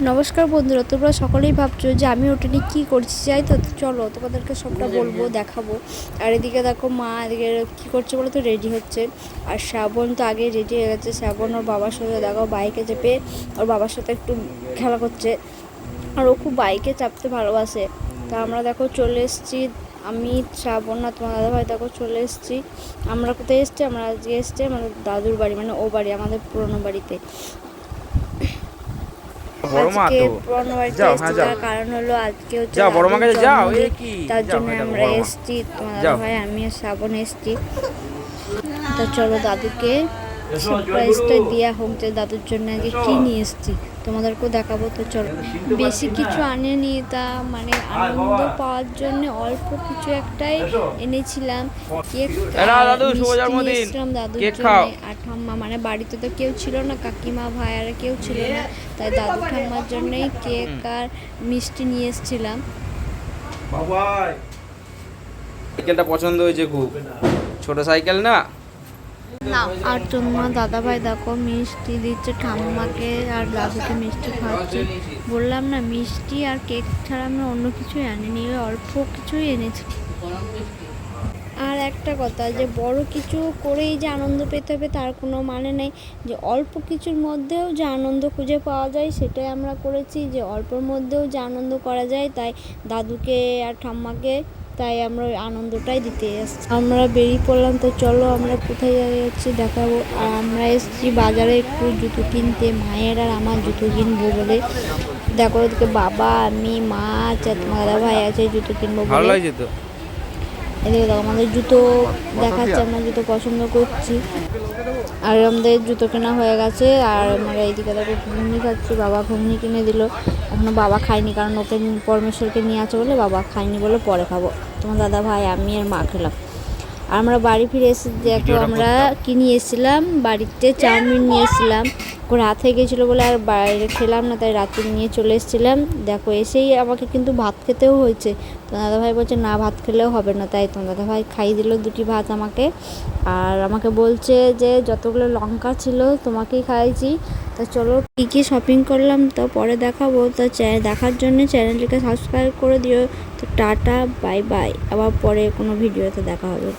নমস্কার বন্ধুরা তোমরা সকলেই ভাবছ যে আমি ওটা নিয়ে কী করছি? যাই তো চলো তোমাদেরকে সবটা বলব দেখাবো। আর এদিকে দেখো মা এদিকে কী করছে বলো তো? রেডি হচ্ছে। আর শ্রাবণ তো আগে রেডি হয়ে গেছে। শ্রাবণ ওর বাবার সাথে দেখো বাইকে চেপে ওর বাবার সাথে একটু খেলা করছে। আর ও খুব বাইকে চাপতে ভালোবাসে। তা আমরা দেখো চলে এসেছি। আমি শ্রাবণ না তোমার দাদা ভাই দেখো চলে এসেছি। আমরা কোথায় এসেছি? আমরা আজকে এসেছি আমাদের দাদুর বাড়ি মানে ও বাড়ি আমাদের পুরোনো বাড়িতে। বড় মা তো। যাও, হ্যাঁ, যাও। কারণ হলো আজকে হচ্ছে যাও, বড় মা কাছে যাও, এই কি? তার জন্য আমরা এসছি এসেছি তোমার ভাই আমি শ্রাবণ এসেছি। তা চলো দাদুকে সারপ্রাইজটা দেওয়া হোক যে দাদুর জন্য আগে কি নিয়ে এসেছি। তোমাদেরকেও দেখাবো তো চলো। বেশি কিছু আনেনি তা মানে আনন্দ পাওয়ার জন্য অল্প কিছু একটাই এনেছিলাম। কেক এ আর দাদু, শুভ মিষ্টি জন্মদিন। নিয়ে এসেছিলাম দাদুর জন্য। আর ঠাম্মা মানে বাড়িতে তো কেউ ছিল না কাকিমা ভাই আর কেউ ছিল না। তাই দাদু ঠাম্মার জন্যই কেক আর মিষ্টি নিয়ে এসেছিলাম। সাইকেলটা পছন্দ হয়েছে খুব। ছোট সাইকেল না? আর তোমার দাদা ভাই দেখো, মিষ্টি দিচ্ছে ঠাম্মাকে আর দাদুকে মিষ্টি খাওয়াচ্ছে। বললাম না, মিষ্টি আর কেক ছাড়া আমরা অন্য কিছুই আনিনি অল্প কিছুই এনেছি। আর একটা কথা, যে বড় কিছু করেই যে আনন্দ পেতে হবে তার কোনো মানে নেই। যে অল্প কিছুর মধ্যেও যে আনন্দ খুঁজে পাওয়া যায়, সেটাই আমরা করেছি। যে অল্পর মধ্যেও যে আনন্দ করা যায়, তাই দাদুকে আর ঠাম্মাকে তাই আমরা ওই আনন্দটাই দিতে এসেছি। আমরা বেরিয়ে পড়লাম তো চলো আমরা কোথায় যাচ্ছি দেখাবো। আর আমরা এসেছি বাজারে একটু জুতো কিনতে মায়ের আর আমার জুতো কিনবো বলে। দেখো ওদিকে বাবা আমি মা দাদা ভাই আছে জুতো কিনবো ভালো বলে। লাগছে তো? এদিকে দেখো আমাদের জুতো দেখাচ্ছে আমরা জুতো পছন্দ করছি। আর আমাদের জুতো কেনা হয়ে গেছে আর আমরা এইদিকে দেখো ঘুগনি খাচ্ছি বাবা ঘুগনি কিনে দিল। এখনও বাবা খায়নি কারণ ওকে পরমেশ্বরকে নিয়ে আছে বলে বাবা খায়নি বলে পরে খাব। তোমার দাদা ভাই আমি আর মা খেলাম। আর আমরা বাড়ি ফিরে এসে দেখো আমরা কি নিয়ে এসেছিলাম? বাড়িতে চাউমিন নিয়ে এসেছিলাম। রাত হয়ে গেছিল বলে আর বাইরে খেলাম না, তাই রাতে নিয়ে চলে এসেছিলাম। দেখো, এসেই আমাকে কিন্তু ভাত খেতেও হয়েছে। তো দাদাভাই বলছে, না, ভাত খেলেও হবে না। তাই তোমার দাদাভাই খাইয়ে দিল দুটি ভাত আমাকে। আর আমাকে বলছে যে, যতগুলো লঙ্কা ছিল, তোমাকেই খাইয়েছি। তা চলো, কী কী শপিং করলাম তো পরে দেখাবো। তো দেখার জন্য চ্যানেলটিকে সাবস্ক্রাইব করে দিও। তো টাটা বাই বাই আবার পরে কোনো ভিডিওতে দেখা হবে।